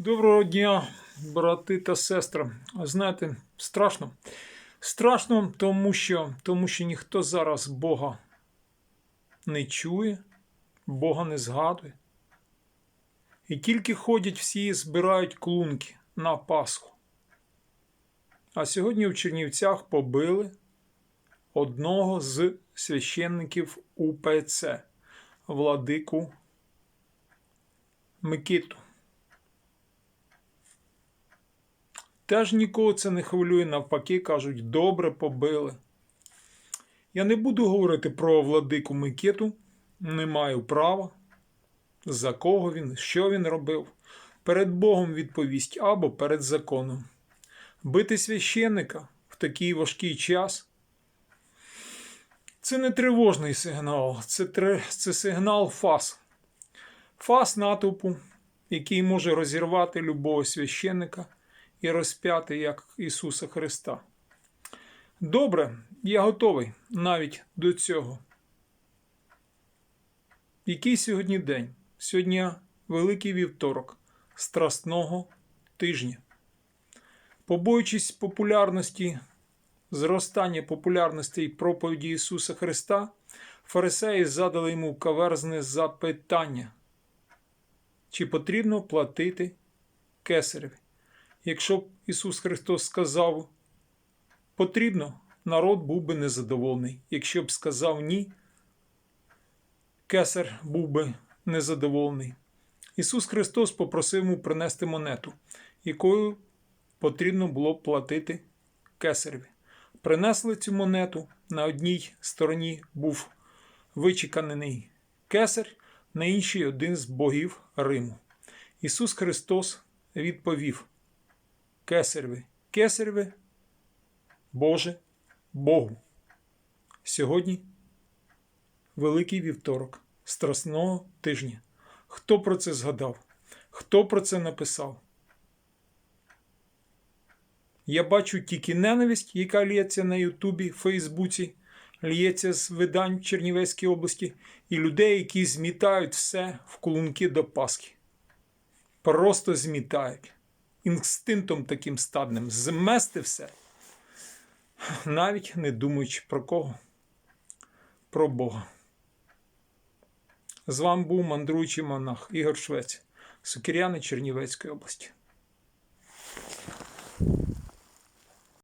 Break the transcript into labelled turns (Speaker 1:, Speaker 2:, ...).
Speaker 1: Доброго дня, брати та сестри. Знаєте, страшно. Страшно, тому що, тому що ніхто зараз Бога не чує, Бога не згадує. І тільки ходять всі і збирають клунки на Пасху. А сьогодні в Чернівцях побили одного з священників УПЦ, владику Микиту. Теж нікого це не хвилює, навпаки, кажуть, добре побили. Я не буду говорити про владику Микиту, не маю права, за кого він, що він робив. Перед Богом відповість або перед законом. Бити священника в такий важкий час. Це не тривожний сигнал, це, тре- це сигнал фас. Фас натовпу, який може розірвати любого священника і розп'яти як Ісуса Христа. Добре, я готовий навіть до цього. Який сьогодні день? Сьогодні великий вівторок Страсного тижня. Побоюючись популярності, зростання популярності проповіді Ісуса Христа, фарисеї задали йому каверзне запитання, чи потрібно платити кесареві. Якщо б Ісус Христос сказав потрібно, народ був би незадоволений. Якщо б сказав ні, кесар був би незадоволений. Ісус Христос попросив йому принести монету, якою потрібно було б платити кесареві. Принесли цю монету. На одній стороні був вичеканий кесар, на іншій один з богів Риму. Ісус Христос відповів: Кесареві, кесареві, Боже, Богу. Сьогодні великий вівторок Страсного тижня. Хто про це згадав? Хто про це написав? Я бачу тільки ненависть, яка лється на Ютубі, Фейсбуці, лється з видань в Чернівецькій області, і людей, які змітають все в колунки до Пасхи. Просто змітають. Інстинктом таким стадним змести все, навіть не думаючи про кого, про Бога. З вами був мандруючий монах Ігор Швець, Сокиряни Чернівецької області.